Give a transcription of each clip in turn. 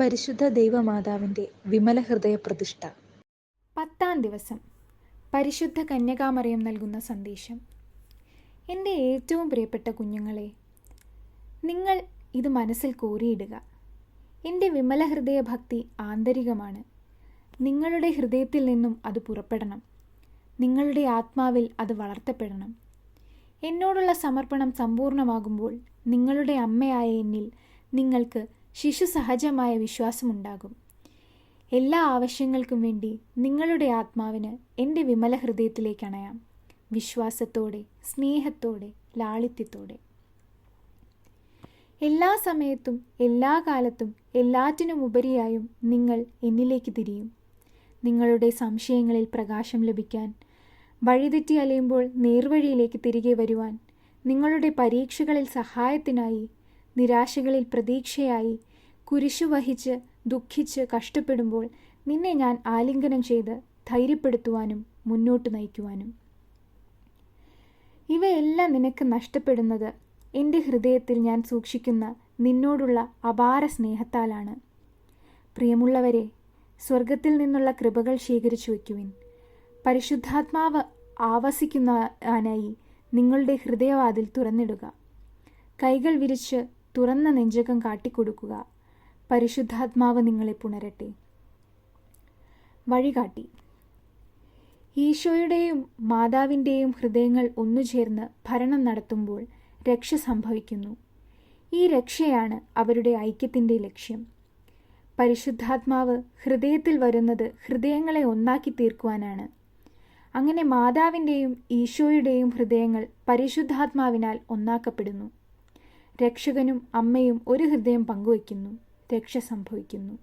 പരിശുദ്ധ ദൈവമാതാവിന്റെ വിമല ഹൃദയ പ്രതിഷ്ഠ. പത്താം ദിവസം. പരിശുദ്ധ കന്യകാമറിയം നൽകുന്ന സന്ദേശം. എന്റെ ഏറ്റവും പ്രിയപ്പെട്ട കുഞ്ഞുങ്ങളെ നിങ്ങൾ ഇത് മനസ്സിൽ കോരിയിടുക. എന്റെ വിമല ഹൃദയ ഭക്തി ആന്തരികമാണ്. നിങ്ങളുടെ ഹൃദയത്തിൽ നിന്നും അത് പുറപ്പെടണം. നിങ്ങളുടെ ആത്മാവിൽ അത് വളർത്തപ്പെടണം. എന്നോടുള്ള സമർപ്പണം സമ്പൂർണമാകുമ്പോൾ നിങ്ങളുടെ അമ്മയായ എന്നിൽ നിങ്ങൾക്ക് ശിശു സഹജമായ വിശ്വാസമുണ്ടാകും. എല്ലാ ആവശ്യങ്ങൾക്കും വേണ്ടി നിങ്ങളുടെ ആത്മാവിന് എന്റെ വിമല ഹൃദയത്തിലേക്ക് അണയാം വിശ്വാസത്തോടെ സ്നേഹത്തോടെ ലാളിത്യത്തോടെ. എല്ലാ സമയത്തും എല്ലാ കാലത്തും എല്ലാറ്റിനും ഉപരിയായും നിങ്ങൾ എന്നിലേക്ക് തിരിയും. നിങ്ങളുടെ സംശയങ്ങളിൽ പ്രകാശം ലഭിക്കാൻ വഴിതെറ്റി അലയുമ്പോൾ നേർവഴിയിലേക്ക് തിരികെ വരുവാൻ നിങ്ങളുടെ പരീക്ഷകളിൽ സഹായത്തിനായി നിരാശകളിൽ പ്രതീക്ഷയായി കുരിശു വഹിച്ച് ദുഃഖിച്ച് കഷ്ടപ്പെടുമ്പോൾ നിന്നെ ഞാൻ ആലിംഗനം ചെയ്ത് ധൈര്യപ്പെടുത്തുവാനും മുന്നോട്ട് നയിക്കുവാനും. ഇവയെല്ലാം നിനക്ക് നഷ്ടപ്പെടുന്നത് എന്റെ ഹൃദയത്തിൽ ഞാൻ സൂക്ഷിക്കുന്ന നിന്നോടുള്ള അപാര സ്നേഹത്താലാണ്. പ്രിയമുള്ളവരെ സ്വർഗത്തിൽ നിന്നുള്ള കൃപകൾ ശേഖരിച്ചു വയ്ക്കുവിൻ. പരിശുദ്ധാത്മാവ് ആവസിക്കുന്നതിനായി നിങ്ങളുടെ ഹൃദയവാതിൽ തുറന്നിടുക. കൈകൾ വിരിച്ച് തുറന്ന നെഞ്ചകം കാട്ടിക്കൊടുക്കുക. പരിശുദ്ധാത്മാവ് നിങ്ങളെ പുണരട്ടെ. വഴികാട്ടി. ഈശോയുടെയും മാതാവിന്റെയും ഹൃദയങ്ങൾ ഒന്നുചേർന്ന് ഭരണം നടത്തുമ്പോൾ രക്ഷ സംഭവിക്കുന്നു. ഈ രക്ഷയാണ് അവരുടെ ഐക്യത്തിന്റെ ലക്ഷ്യം. പരിശുദ്ധാത്മാവ് ഹൃദയത്തിൽ വരുന്നത് ഹൃദയങ്ങളെ ഒന്നാക്കി തീർക്കുവാനാണ്. അങ്ങനെ മാതാവിന്റെയും ഈശോയുടെയും ഹൃദയങ്ങൾ പരിശുദ്ധാത്മാവിനാൽ ഒന്നാക്കപ്പെടുന്നു. രക്ഷകനും അമ്മയും ഒരു ഹൃദയം പങ്കുവയ്ക്കുന്നു. രക്ഷ സംഭവിക്കുന്നു.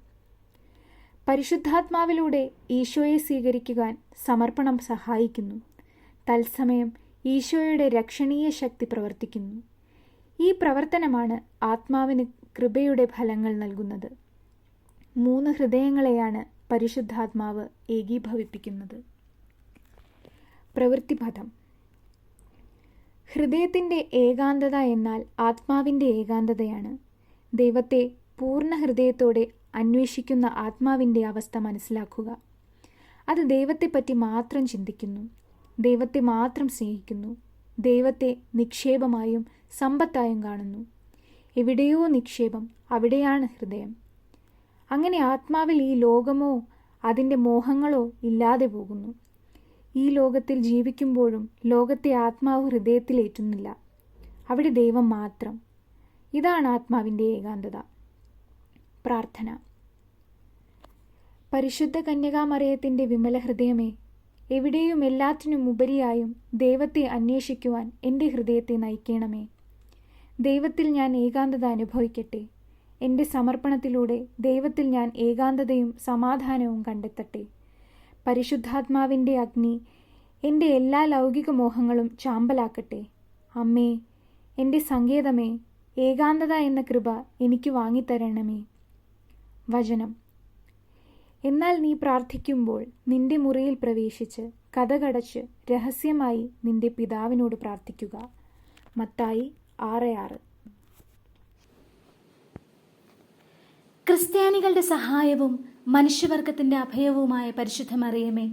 പരിശുദ്ധാത്മാവിലൂടെ ഈശോയെ സ്വീകരിക്കുവാൻ സമർപ്പണം സഹായിക്കുന്നു. തത്സമയം ഈശോയുടെ രക്ഷണീയ ശക്തി പ്രവർത്തിക്കുന്നു. ഈ പ്രവർത്തനമാണ് ആത്മാവിന് കൃപയുടെ ഫലങ്ങൾ നൽകുന്നത്. മൂന്ന് ഹൃദയങ്ങളെയാണ് പരിശുദ്ധാത്മാവ് ഏകീഭവിപ്പിക്കുന്നത്. പ്രവൃത്തിപഥം. ഹൃദയത്തിന്റെ ഏകാന്തത എന്നാൽ ആത്മാവിന്റെ ഏകാന്തതയാണ്. ദൈവത്തെ പൂർണ ഹൃദയത്തോടെ അന്വേഷിക്കുന്ന ആത്മാവിന്റെ അവസ്ഥ മനസ്സിലാക്കുക. അത് ദൈവത്തെപ്പറ്റി മാത്രം ചിന്തിക്കുന്നു. ദൈവത്തെ മാത്രം സ്നേഹിക്കുന്നു. ദൈവത്തെ നിക്ഷേപമായും സമ്പത്തായും കാണുന്നു. എവിടെയോ നിക്ഷേപം അവിടെയാണ് ഹൃദയം. അങ്ങനെ ആത്മാവിൽ ഈ ലോകമോ അതിന്റെ മോഹങ്ങളോ ഇല്ലാതെ പോകുന്നു. ഈ ലോകത്തിൽ ജീവിക്കുമ്പോഴും ലോകത്തെ ആത്മാവ് ഹൃദയത്തിലേറ്റുന്നില്ല അവിടെ ദൈവം മാത്രം. ഇതാണ് ആത്മാവിന്റെ ഏകാന്തത. പ്രാർത്ഥന. പരിശുദ്ധ കന്യകാമറയത്തിന്റെ വിമല ഹൃദയമേ എവിടെയും എല്ലാറ്റിനും ഉപരിയായും ദൈവത്തെ അന്വേഷിക്കുവാൻ എന്റെ ഹൃദയത്തെ നയിക്കണമേ. ദൈവത്തിൽ ഞാൻ ഏകാന്തത അനുഭവിക്കട്ടെ. എന്റെ സമർപ്പണത്തിലൂടെ ദൈവത്തിൽ ഞാൻ ഏകാന്തതയും സമാധാനവും കണ്ടെത്തട്ടെ. പരിശുദ്ധാത്മാവിന്റെ അഗ്നി എന്റെ എല്ലാ ലൗകിക മോഹങ്ങളും ചാമ്പലാക്കട്ടെ. അമ്മേ എന്റെ സങ്കേതമേ ഏകാന്തത എന്ന കൃപ എനിക്ക് വാങ്ങിത്തരണമേ. വചനം. എന്നാൽ നീ പ്രാർത്ഥിക്കുമ്പോൾ നിന്റെ മുറിയിൽ പ്രവേശിച്ച് കഥകടച്ച് രഹസ്യമായി നിന്റെ പിതാവിനോട് പ്രാർത്ഥിക്കുക. മത്തായി ആറ് ആറ്. ക്രിസ്ത്യാനികളുടെ സഹായവും മനുഷ്യവർഗത്തിന്റെ അഭയവുമായ പരിശുദ്ധ മറിയമേ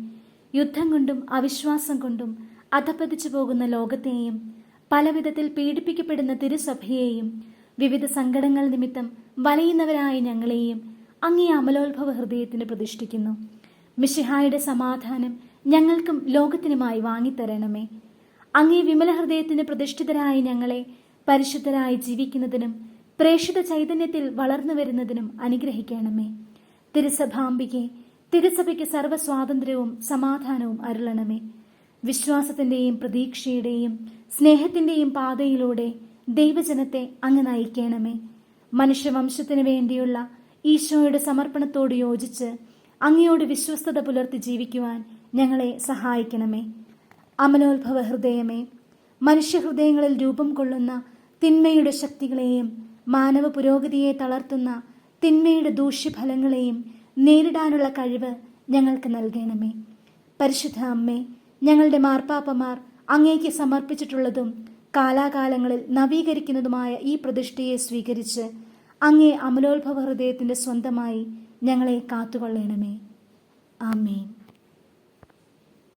യുദ്ധം കൊണ്ടും അവിശ്വാസം കൊണ്ടും അധപ്പതിച്ചു പോകുന്ന ലോകത്തെയും പലവിധത്തിൽ പീഡിപ്പിക്കപ്പെടുന്ന തിരുസഭയെയും വിവിധ സങ്കടങ്ങൾ നിമിത്തം വലയുന്നവരായ ഞങ്ങളെയും അങ്ങേ അമലോത്ഭവ ഹൃദയത്തിന് പ്രതിഷ്ഠിക്കുന്നു. മിഷിഹായുടെ സമാധാനം ഞങ്ങൾക്കും ലോകത്തിനുമായി വാങ്ങിത്തരണമേ. അങ്ങേ വിമല ഹൃദയത്തിന് പ്രതിഷ്ഠിതരായ ഞങ്ങളെ പരിശുദ്ധരായി ജീവിക്കുന്നതിനും പ്രേക്ഷിത ചൈതന്യത്തിൽ വളർന്നു വരുന്നതിനും അനുഗ്രഹിക്കണമേ. തിരുസഭാംബികെ തിരുസഭയ്ക്ക് സർവസ്വാതന്ത്ര്യവും സമാധാനവും അരുളണമേ. വിശ്വാസത്തിന്റെയും പ്രതീക്ഷയുടെയും സ്നേഹത്തിന്റെയും പാതയിലൂടെ ദൈവജനത്തെ അങ്ങ് നയിക്കണമേ. മനുഷ്യവംശത്തിനു വേണ്ടിയുള്ള ഈശോയുടെ സമർപ്പണത്തോട് യോജിച്ച് അങ്ങയോട് വിശ്വസ്തത പുലർത്തി ജീവിക്കുവാൻ ഞങ്ങളെ സഹായിക്കണമേ. അമലോത്ഭവ ഹൃദയമേ മനുഷ്യഹൃദയങ്ങളിൽ രൂപം കൊള്ളുന്ന തിന്മയുടെ ശക്തികളെയും മാനവ പുരോഗതിയെ തളർത്തുന്ന തിന്മയുടെ ദൂഷ്യഫലങ്ങളെയും നേരിടാനുള്ള കഴിവ് ഞങ്ങൾക്ക് നൽകണമേ. പരിശുദ്ധ അമ്മേ ഞങ്ങളുടെ മാർപ്പാപ്പമാർ അങ്ങേക്ക് സമർപ്പിച്ചിട്ടുള്ളതും കാലാകാലങ്ങളിൽ നവീകരിക്കുന്നതുമായ ഈ പ്രതിഷ്ഠയെ സ്വീകരിച്ച് അങ്ങേ അമലോത്ഭവ ഹൃദയത്തിന്റെ സ്വന്തമായി ഞങ്ങളെ കാത്തുകൊള്ളണമേ. ആമേൻ.